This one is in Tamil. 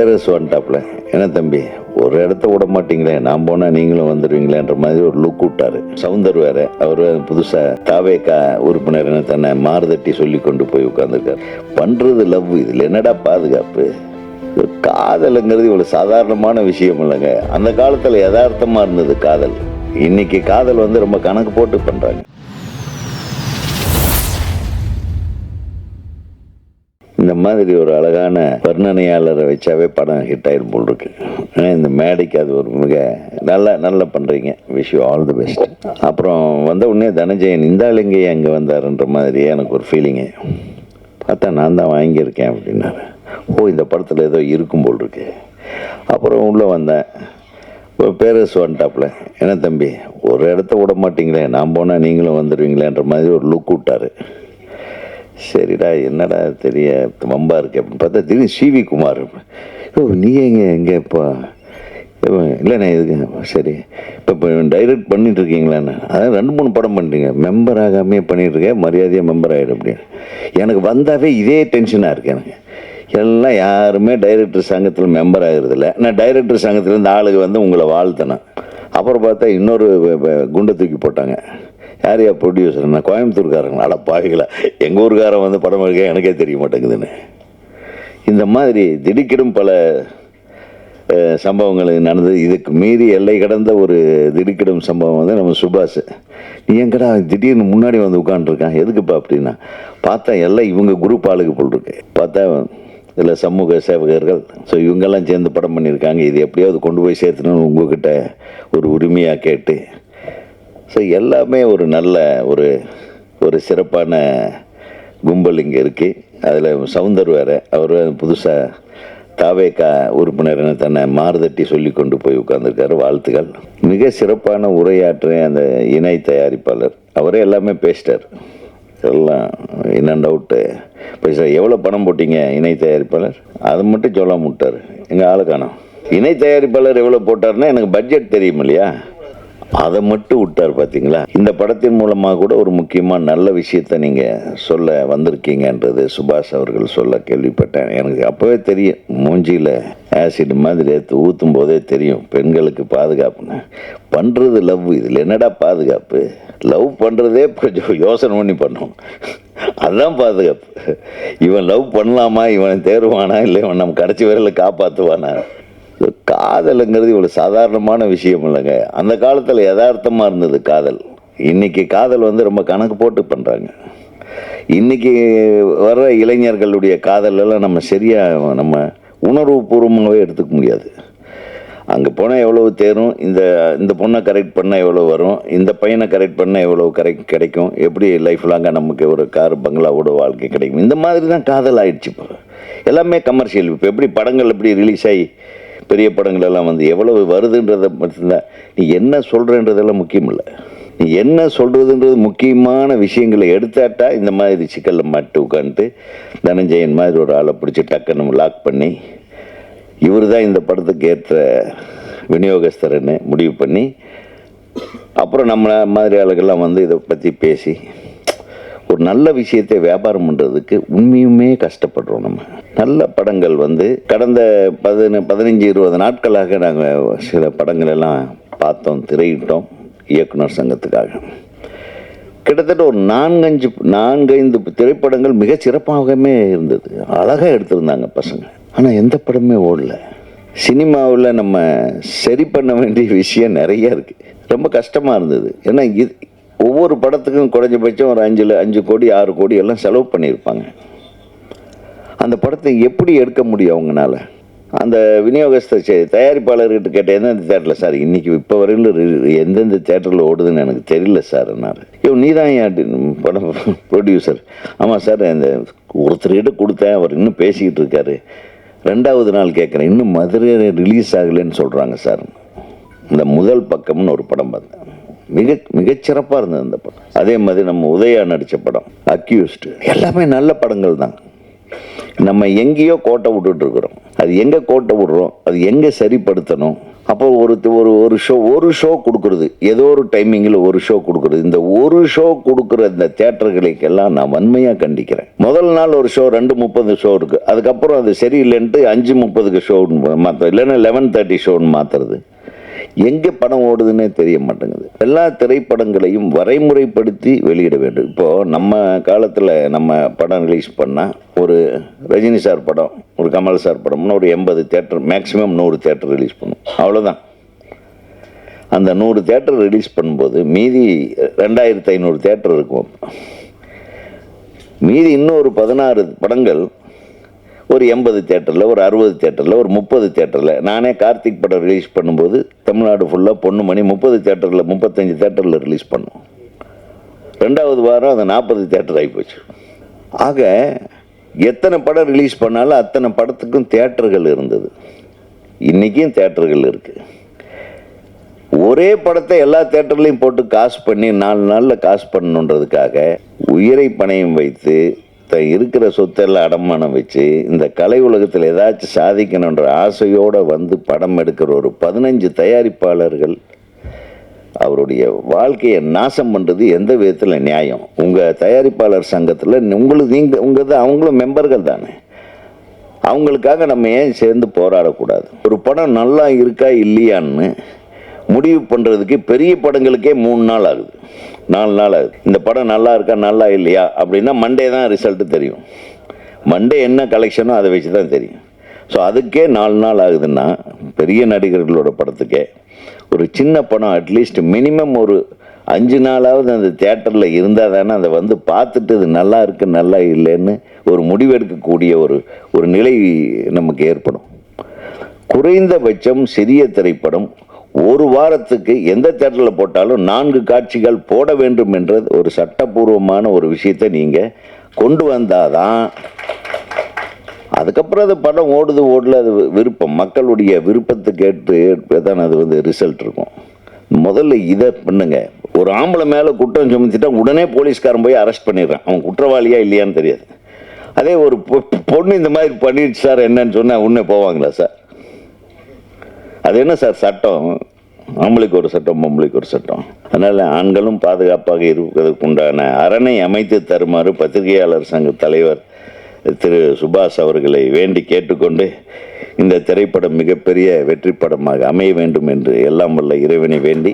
பேரஸ் வந்துட்டாப்புல. என்ன தம்பி ஒரு இடத்த விட மாட்டீங்களே நான் போனால் நீங்களும் வந்துடுவீங்களேன்ற மாதிரி ஒரு லுக் விட்டாரு. சவுந்தர் வேற அவர் புதுசாக தாவேக்கா உறுப்பினர் என்ன தன்னை மாறுதட்டி சொல்லி கொண்டு போய் உட்காந்துருக்காரு பண்ணுறது லவ் இதில் என்னடா பாதுகாப்பு? காதலுங்கிறது இவ்வளோ சாதாரணமான விஷயம் இல்லைங்க. அந்த காலத்தில் யதார்த்தமாக இருந்தது காதல். இன்னைக்கு காதல் வந்து ரொம்ப கணக்கு போட்டு பண்ணுறாங்க மாதிரி ஒரு அழகான வர்ணனையாளரை வச்சாவே படம் ஹிட் ஆயிரும் போல் இருக்கு. இந்த மேடைக்கு அது ஒரு மிக நல்லா நல்லா பண்ணுறீங்க wish you all the best அப்புறம் வந்த உடனே தனஞ்சயன் இந்த அங்கே வந்தாருன்ற மாதிரி எனக்கு ஒரு ஃபீலிங்கு பார்த்தா நான் தான் வாங்கியிருக்கேன் அப்படின்னாரு. ஓ இந்த படத்தில் ஏதோ இருக்கும் போல் இருக்கு. அப்புறம் உள்ளே வந்தேன். ஒரு பேரஸ் வந்துட்டாப்புல. என்ன தம்பி ஒரு இடத்த விட மாட்டீங்களே. நான் போனால் நீங்களும் வந்துடுவீங்களேன்ற மாதிரி ஒரு லுக் விட்டாரு. சரிடா என்னடா தெரிய வம்பா இருக்கு அப்படின்னு பார்த்தா திடீர் சிவி குமார் ஓ நீ எங்கே எங்கே இப்போ? இல்லைண்ணே இதுக்கு சரி இப்போ இப்போ டைரக்ட் பண்ணிட்டு இருக்கீங்களாண்ணே அதான் ரெண்டு மூணு படம் பண்ணுறீங்க மெம்பர் ஆகாமே பண்ணிட்டு இருக்கேன் மரியாதையாக மெம்பர் ஆகிடும் அப்படின்னு. எனக்கு வந்தாவே இதே டென்ஷனாக இருக்கு எனக்கு. எல்லாம் யாருமே டைரக்டர் சங்கத்தில் மெம்பர் ஆகிறதில்ல நான் டைரக்டர் சங்கத்தில் ஆளுக்கு வந்து உங்களை வாழ்த்தினேன் அப்புறம் பார்த்தா இன்னொரு குண்டை தூக்கி போட்டாங்க. யார் யா ப்ரொடியூசர் நான் கோயம்புத்தூர்காரங்க அட பாவிகளா. எங்கள் ஊருக்காரன் வந்து படம் எடுக்க எனக்கே தெரிய மாட்டேங்குதுன்னு. இந்த மாதிரி திடுக்கிடும் பல சம்பவங்கள் நடந்தது. இதுக்கு மீறி எல்லை கடந்த ஒரு திடுக்கிடும் சம்பவம் வந்து நம்ம சுபாஷ். நீ எங்கடா திடீர்னு முன்னாடி வந்து உட்காந்துருக்கான் எதுக்குப்பா அப்படின்னா பார்த்தா எல்லாம் இவங்க குரூப் ஆளுக்கு போட்டிருக்கு பார்த்தா இதில் சமூக சேவகர்கள். ஸோ இவங்கெல்லாம் சேர்ந்து படம் பண்ணியிருக்காங்க. இது எப்படியாவது கொண்டு போய் சேர்த்தணும்னு உங்ககிட்ட ஒரு உரிமையாக கேட்டு ஸோ எல்லாமே ஒரு நல்ல ஒரு ஒரு சிறப்பான கும்பல் இங்கே இருக்குது அதில் சவுந்தர் வேறு அவர் புதுசாக தாவேக்கா உறுப்பினர் என தன்னை மாறுதட்டி சொல்லி கொண்டு போய் உட்காந்துருக்காரு வாழ்த்துக்கள். மிக சிறப்பான உரையாற்ற அந்த இணை தயாரிப்பாளர். அவரே எல்லாமே பேசிட்டார். எல்லாம் இன் அண்ட் அவுட்டு பேச எவ்வளோ பணம் போட்டீங்க இணை தயாரிப்பாளர்? அதை மட்டும் சொல்ல முட்டார் எங்கள் ஆளு இணை தயாரிப்பாளர் எவ்வளோ போட்டாருன்னா எனக்கு பட்ஜெட் தெரியும் இல்லையா? அதை மட்டும் விட்டார் பார்த்தீங்களா? இந்த படத்தின் மூலமாக கூட ஒரு முக்கியமாக நல்ல விஷயத்தை நீங்கள் சொல்ல வந்திருக்கீங்கன்றது சுபாஷ் அவர்கள் சொல்ல கேள்விப்பட்டேன். எனக்கு அப்போவே தெரியும் மூஞ்சியில் ஆசிட் மாதிரி எடுத்து ஊற்றும் போதே தெரியும் பெண்களுக்கு பாதுகாப்புன்னு. பண்ணுறது லவ் இதில் என்னடா பாதுகாப்பு? லவ் பண்ணுறதே கொஞ்சம் யோசனை பண்ணி பண்ணும். அதுதான் பாதுகாப்பு. இவன் லவ் பண்ணலாமா? இவனை தேர்வானா? இல்லை இவன் நம்ம கடைசி வரையில் காப்பாற்றுவானா காதலுங்கிறது இவ்வளோ சாதாரணமான விஷயம் இல்லைங்க. அந்த காலத்தில் யதார்த்தமாக இருந்தது காதல். இன்றைக்கி காதல் வந்து ரொம்ப கணக்கு போட்டு பண்ணுறாங்க இன்னைக்கு வர்ற இளைஞர்களுடைய காதலெல்லாம் நம்ம சரியாக நம்ம உணர்வு பூர்வமாகவே எடுத்துக்க முடியாது. அங்கே போனால் எவ்வளவு தேரும் இந்த இந்த பொண்ணை கரெக்ட் பண்ணால் எவ்வளோ வரும் இந்த பையனை கரெக்ட் பண்ணால் எவ்வளோ கரெக்ட் கிடைக்கும் எப்படி லைஃப் லாங்காக நமக்கு ஒரு கார் பங்களாவோட வாழ்க்கை கிடைக்கும். இந்த மாதிரி தான் காதல் ஆயிடுச்சு இப்போ. எல்லாமே கமர்ஷியல் இப்போ எப்படி படங்கள் எப்படி ரிலீஸ் ஆகி பெரிய படங்கள் எல்லாம் வந்து எவ்வளவு வருதுன்றதை மட்டும்தான் நீ என்ன சொல்கிறன்றதெல்லாம் முக்கியம் இல்லை நீ என்ன சொல்கிறதுன்றது முக்கியமான விஷயங்களை எடுத்தாட்டா இந்த மாதிரி சிக்கலில் மாட்டு உட்காந்துட்டு தனஞ்சயன் மாதிரி ஒரு ஆளை பிடிச்சி டக்குன்னு லாக் பண்ணி இவர் தான் இந்த படத்துக்கு ஏற்ற விநியோகஸ்தர்னு முடிவு பண்ணி அப்புறம் நம்ம மாதிரி ஆளுக்கெல்லாம் வந்து இதை பற்றி பேசி ஒரு நல்ல விஷயத்தை வியாபாரம் பண்ணுறதுக்கு உண்மையுமே கஷ்டப்படுறோம் நம்ம. நல்ல படங்கள் வந்து கடந்த பதின பதினஞ்சு இருபது நாட்களாக நாங்கள் சில படங்கள் எல்லாம் பார்த்தோம் திரையிட்டோம் இயக்குனர் சங்கத்துக்காக. கிட்டத்தட்ட ஒரு நான்கஞ்சு நான்கைந்து திரைப்படங்கள் மிக சிறப்பாகவே இருந்தது. அழகாக எடுத்திருந்தாங்க பசங்க. ஆனால் எந்த படமே ஓடல. சினிமாவில் நம்ம சரி பண்ண வேண்டிய விஷயம் நிறைய இருக்குது ரொம்ப கஷ்டமாக இருந்தது. ஏன்னா இது ஒவ்வொரு படத்துக்கும் குறைஞ்சபட்சம் ஒரு அஞ்சு அஞ்சு கோடி ஆறு கோடி எல்லாம் செலவு பண்ணியிருப்பாங்க. அந்த படத்தை எப்படி எடுக்க முடியும் அவங்கனால? அந்த விநியோகஸ்தர் தயாரிப்பாளர்கிட்ட கேட்டேன் எந்தெந்த தேட்டரில் சார்? இன்னைக்கு இப்போ வரையில் எந்தெந்த தேட்டரில் ஓடுதுன்னு எனக்கு தெரியல சார்னாரு ஐயோ நீ தான் என் படம் ப்ரொடியூசர் ஆமாம் சார் அந்த ஒருத்தர்கிட்ட கொடுத்தேன் அவர் இன்னும் பேசிக்கிட்டு இருக்காரு. ரெண்டாவது நாள் கேட்குறேன் இன்னும் மதுரை ரிலீஸ் ஆகலைன்னு சொல்கிறாங்க சார். இந்த முதல் பக்கம்னு ஒரு படம் பார்த்தேன். மிக மிகச்சிறப்பாக இருந்தது அந்த படம். அதே மாதிரி நம்ம உதயா நடித்த படம் அக்யூஸ்டு எல்லாமே நல்ல படங்கள் தான். நம்ம எங்கேயோ கோட்டை விட்டுட்ருக்குறோம் அது எங்கே கோட்டை விடுறோம்? அது எங்கே சரிப்படுத்தணும்? அப்போ ஒரு ஒரு ஒரு ஷோ ஒரு ஷோ கொடுக்குறது. ஏதோ ஒரு டைமிங்கில் ஒரு ஷோ கொடுக்குறது. இந்த ஒரு ஷோ கொடுக்குற இந்த தேட்டர்களுக்கெல்லாம் நான் வன்மையாக கண்டிக்கிறேன். முதல் நாள் ஒரு ஷோ ரெண்டு முப்பது ஷோ இருக்குது அதுக்கப்புறம் அது சரியில்லைன்ட்டு அஞ்சு முப்பதுக்கு ஷோ மாற்றுறது இல்லைன்னா லெவன் தேர்ட்டி ஷோன்னு மாற்றுறது எங்கே படம் ஓடுதுன்னே தெரிய மாட்டேங்குது. எல்லா திரைப்படங்களையும் வரைமுறைப்படுத்தி வெளியிட வேண்டும். இப்போது நம்ம காலத்தில் நம்ம படம் ரிலீஸ் பண்ணால் ஒரு ரஜினி சார் படம் ஒரு கமல் சார் படம்னு ஒரு எண்பது தேட்டர் மேக்ஸிமம் நூறு தேட்டர் ரிலீஸ் பண்ணும். அவ்வளோதான் அந்த நூறு தேட்டர் ரிலீஸ் பண்ணும்போது மீதி ரெண்டாயிரத்து ஐநூறு தேட்டர் இருக்கும். மீதி இன்னொரு பதினாறு படங்கள் ஒரு எண்பது தேட்டரில் ஒரு அறுபது தேட்டரில் ஒரு முப்பது தேட்டரில் நானே கார்த்திக் படம் ரிலீஸ் பண்ணும்போது தமிழ்நாடு ஃபுல்லாக பொண்ணு மணி முப்பது தேட்டரில் முப்பத்தஞ்சு தேட்டரில் ரிலீஸ் பண்ணோம். ரெண்டாவது வாரம் அது நாற்பது தேட்டர் ஆகிப்போச்சு ஆக எத்தனை படம் ரிலீஸ் பண்ணாலும் அத்தனை படத்துக்கும் தேட்டர்கள் இருந்தது. இன்றைக்கும் தேட்டர்கள் இருக்குது ஒரே படத்தை எல்லா தேட்டர்லையும் போட்டு காசு பண்ணி நாலு நாளில் காசு பண்ணணுன்றதுக்காக உயிரை பணையம் வைத்து த இருக்கிற சொத்தெல்லாம் அடமானம் வச்சு இந்த கலை உலகத்தில் ஏதாச்சும் சாதிக்கணுன்ற ஆசையோடு வந்து படம் எடுக்கிற ஒரு பதினஞ்சு தயாரிப்பாளர்கள் அவருடைய வாழ்க்கையை நாசம் பண்ணுறது எந்த விதத்தில் நியாயம்? உங்கள் தயாரிப்பாளர் சங்கத்தில் உங்களுக்கு நீங்கள் உங்கள் அவங்களும் மெம்பர்கள் தானே. அவங்களுக்காக நம்ம ஏன் சேர்ந்து போராடக்கூடாது? ஒரு படம் நல்லா இருக்கா இல்லையான்னு முடிவு பண்ணுறதுக்கு பெரிய படங்களுக்கே மூணு நாள் ஆகுது. நாலு நாள். ஆகுது இந்த படம் நல்லா இருக்கா நல்லா இல்லையா? அப்படின்னா மண்டே தான் ரிசல்ட்டு தெரியும். மண்டே என்ன கலெக்ஷனோ அதை வச்சு தான் தெரியும். ஸோ அதுக்கே நாலு நாள் ஆகுதுன்னா பெரிய நடிகர்களோட படத்துக்கே ஒரு சின்ன படம் அட்லீஸ்ட் மினிமம் ஒரு அஞ்சு நாளாவது அந்த தேட்டரில் இருந்தால் தானே அதை வந்து பார்த்துட்டு இது நல்லா இருக்கு நல்லா இல்லைன்னு ஒரு முடிவெடுக்கக்கூடிய ஒரு ஒரு நிலை நமக்கு ஏற்படும். குறைந்தபட்சம் சிறிய திரைப்படம் ஒரு வாரத்துக்கு எந்த தேட்டரில் போட்டாலும் நான்கு காட்சிகள் போட வேண்டும் என்ற ஒரு சட்டப்பூர்வமான ஒரு விஷயத்தை நீங்கள் கொண்டு வந்தாதான் அதுக்கப்புறம் அது படம் ஓடுது ஓடல அது விருப்பம். மக்களுடைய விருப்பத்தை கேட்டு தான் அது வந்து ரிசல்ட் இருக்கும். முதல்ல இதை பண்ணுங்க. ஒரு ஆம்பளை மேலே குற்றம் சுமத்திட்டா உடனே போலீஸ்காரன் போய் அரெஸ்ட் பண்ணிடுறான். அவன் குற்றவாளியா இல்லையான்னு தெரியாது. அதே ஒரு பொ- பொண்ணு இந்த மாதிரி பண்ணிடுச்சு சார் என்னன்னு சொன்னால் உடனே போவாங்களா சார்? அது என்ன சார் சட்டம்? ஆம்பளைக்கு ஒரு சட்டம் பொம்பளைக்கு ஒரு சட்டம். அதனால் ஆண்களும் பாதுகாப்பாக இருப்பதற்கு உண்டான அரணை அமைத்து தருமாறு பத்திரிகையாளர் சங்க தலைவர் திரு சுபாஷ் அவர்களை வேண்டி கேட்டுக்கொண்டு இந்த திரைப்படம் மிகப்பெரிய வெற்றி படமாக அமைய வேண்டும் என்று எல்லாம் வல்ல இறைவனை வேண்டி